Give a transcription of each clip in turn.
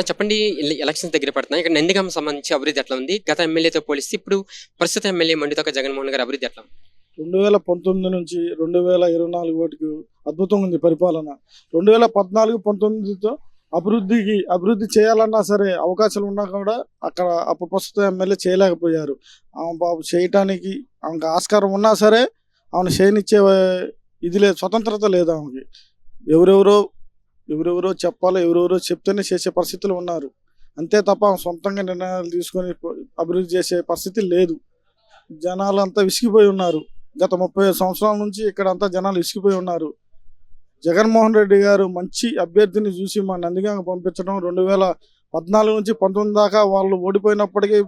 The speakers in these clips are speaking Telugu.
అన్న చెప్పండి ఎలక్షన్స్ దగ్గర పడుతున్నాయి. ఇక్కడ నందిగామ సంబంధించి అభివృద్ధి ఎట్లా ఉంది? గత ఎమ్మెల్యేతో పోలిస్తే ఇప్పుడు ప్రస్తుత ఎమ్మెల్యే మండితోక జగన్మోహన్ గారి అభివృద్ధి ఎట్లా రెండు వేల పంతొమ్మిది నుంచి రెండు వేల ఇరవై నాలుగు వరకు అద్భుతంగా ఉంది పరిపాలన. రెండు వేల పద్నాలుగు పంతొమ్మిదితో అభివృద్ధికి అభివృద్ధి చేయాలన్నా సరే అవకాశాలు ఉన్నా కూడా అక్కడ అప్పుడు ప్రస్తుత ఎమ్మెల్యే చేయలేకపోయారు. ఆమె బాబు చేయటానికి ఆమెకు ఆస్కారం ఉన్నా సరే ఆమెను చేయనిచ్చే ఇది లేదు స్వతంత్రత లేదు ఆమెకి. ఎవరెవరో ఎవరెవరో చెప్పాలో ఎవరెవరో చెప్తేనే చేసే పరిస్థితులు ఉన్నారు. అంతే తప్ప సొంతంగా నిర్ణయాలు తీసుకొని అభివృద్ధి చేసే పరిస్థితి లేదు. జనాలు అంతా విసిగిపోయి ఉన్నారు. గత ముప్పై సంవత్సరాల నుంచి ఇక్కడ అంతా జనాలు విసిగిపోయి ఉన్నారు. జగన్మోహన్ రెడ్డి గారు మంచి అభ్యర్థిని చూసి మా నందిగాంగ పంపించడం రెండు వేల పద్నాలుగు నుంచి పంతొమ్మిది దాకా వాళ్ళు ఓడిపోయినప్పటికీ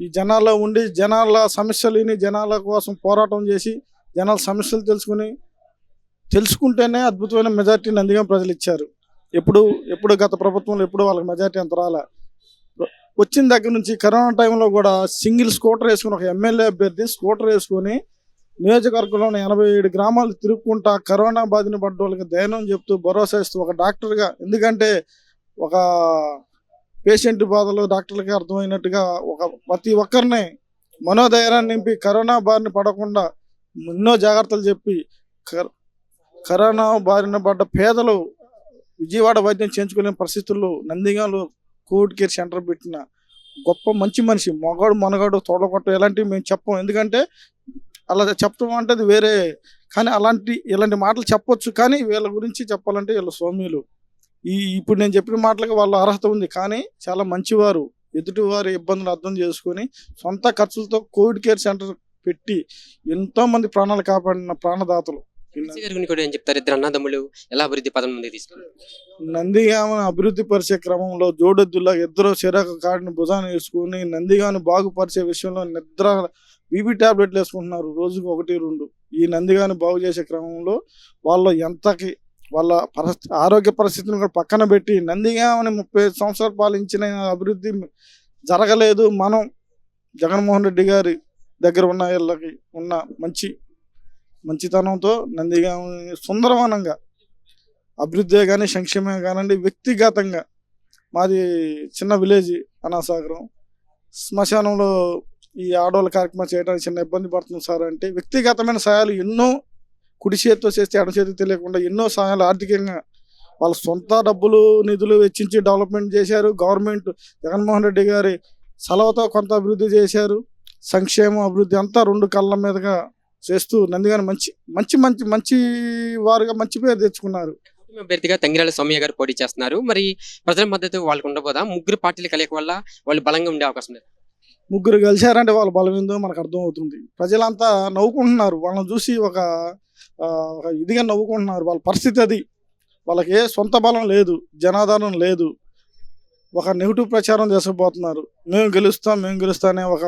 ఈ జనాల్లో ఉండి జనాల సమస్యలని జనాల కోసం పోరాటం చేసి జనాల సమస్యలు తెలుసుకుని తెలుసుకుంటేనే అద్భుతమైన మెజార్టీ నందిగా ప్రజలు ఇచ్చారు. ఎప్పుడు ఎప్పుడు గత ప్రభుత్వంలో ఎప్పుడు వాళ్ళకి మెజార్టీ అంత రాలే. వచ్చిన దగ్గర నుంచి కరోనా టైంలో కూడా సింగిల్ స్కూటర్ వేసుకుని ఒక ఎమ్మెల్యే అభ్యర్థి స్కూటర్ వేసుకొని నియోజకవర్గంలోని ఎనభై ఏడు గ్రామాలు తిరుక్కుంటా కరోనా బాధిన పడ్డ వాళ్ళకి ధైర్యం చెప్తూ భరోసా ఇస్తూ ఒక డాక్టర్గా ఎందుకంటే ఒక పేషెంట్ బాధలు డాక్టర్లకి అర్థమైనట్టుగా ఒక ప్రతి ఒక్కరిని మనోధైర్యాన్ని నింపి కరోనా బారిన పడకుండా ఎన్నో జాగ్రత్తలు చెప్పి కరోనా బారిన పడ్డ పేదలు విజయవాడ వైద్యం చేయించుకోలేని పరిస్థితుల్లో నందిగాలో కోవిడ్ కేర్ సెంటర్ పెట్టిన గొప్ప మంచి మనిషి మగాడు మనగాడు తోడగొట్ట ఎలాంటివి మేము చెప్పం. ఎందుకంటే అలా చెప్పడం అంటే అది వేరే. కానీ అలాంటి ఇలాంటి మాటలు చెప్పొచ్చు. కానీ వీళ్ళ గురించి చెప్పాలంటే వీళ్ళ స్వామ్యులు ఈ ఇప్పుడు నేను చెప్పిన మాటలకు వాళ్ళ అర్హత ఉంది. కానీ చాలా మంచివారు. ఎదుటివారు ఇబ్బందులు అర్థం చేసుకొని సొంత ఖర్చులతో కోవిడ్ కేర్ సెంటర్ పెట్టి ఎంతోమంది ప్రాణాలు కాపాడిన ప్రాణదాతలు. ఎమ్మెల్సీ గారి గురించి కూడా ఏం చెప్తారు? ఇద్దరు అన్నదమ్ములు ఎలా అభివృద్ధి పదం తీసుకున్నారు? నందిగామను అభివృద్ధి పరిచే క్రమంలో జోడెద్దులా ఇద్దరు చిరాకు కాడిని భుజాన్ని వేసుకుని నందిగాను బాగుపరిచే విషయంలో నిద్ర బీపీ టాబ్లెట్లు వేసుకుంటున్నారు. రోజుకు ఒకటి రెండు. ఈ నందిగాను బాగు చేసే క్రమంలో వాళ్ళు ఎంతకి వాళ్ళ పరిస్థితి ఆరోగ్య పరిస్థితిని కూడా పక్కన పెట్టి నందిగామని ముప్పై ఐదు సంవత్సరాలు పాలించిన అభివృద్ధి జరగలేదు. మనం జగన్మోహన్ రెడ్డి గారి దగ్గర ఉన్న వీళ్ళకి ఉన్న మంచి మంచితనంతో నందిగామని సుందరవనంగా అభివృద్ధి కానీ సంక్షేమమే కానివ్వండి వ్యక్తిగతంగా మాది చిన్న విలేజ్ అనాసాగరం. శ్మశానంలో ఈ ఆడవాళ్ళ కార్యక్రమం చేయడానికి చిన్న ఇబ్బంది పడుతుంది సార్ అంటే వ్యక్తిగతమైన సహాయాలు ఎన్నో కుడి చేతితో చేస్తే ఎడ తెలియకుండా ఎన్నో సహాయాలు ఆర్థికంగా వాళ్ళ సొంత డబ్బులు నిధులు వెచ్చించి డెవలప్మెంట్ చేశారు. గవర్నమెంట్ జగన్మోహన్ రెడ్డి గారి సలవతో కొంత అభివృద్ధి చేశారు. సంక్షేమం అభివృద్ధి అంతా రెండు కళ్ళ మీదుగా చేస్తూ నందిగాని మంచి మంచి మంచి మంచి వారుగా మంచి పేరు తెచ్చుకున్నారు. అభ్యర్థిగా తంగిరాల సౌమ్య గారు పోటీ చేస్తున్నారు. మరి ప్రజల మద్దతు వాళ్ళకు ఉండబోదా? ముగ్గురు పార్టీల కలయిక వల్ల వాళ్ళు బలంగా ఉండే అవకాశం లేదు ముగ్గురు కలిశారంటే వాళ్ళ బలం ఏందో మనకు అర్థం అవుతుంది ప్రజలంతా నవ్వుకుంటున్నారు. వాళ్ళని చూసి ఒక ఇదిగా నవ్వుకుంటున్నారు. వాళ్ళ పరిస్థితి అది. వాళ్ళకి ఏ సొంత బలం లేదు. జనాధారం లేదు. ఒక నెగిటివ్ ప్రచారం చేసుకుపోతున్నారు. మేము గెలుస్తాం మేము గెలుస్తాం అనే ఒక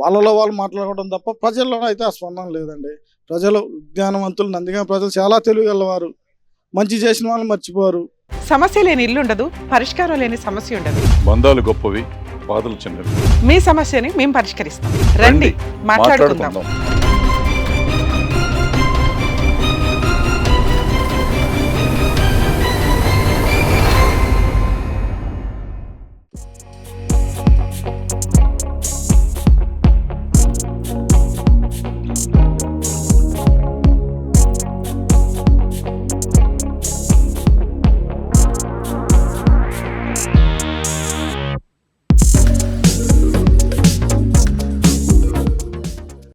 వాళ్ళలో వాళ్ళు మాట్లాడుకోవడం తప్ప ప్రజల్లో అయితే ఆ స్పందన లేదండి. ప్రజలు విజ్ఞానవంతులు నందిగా ప్రజలు చాలా తెలివిగలవారు. మంచి చేసిన వాళ్ళు మర్చిపోరు. సమస్య లేని ఇల్లు ఉండదు పరిష్కారం లేని సమస్య ఉండదు. బంధాలు గొప్పవి బాధలు చిన్నవి. మీ సమస్యని మేము పరిష్కరిస్తాం. రండి మాట్లాడుకుందాం.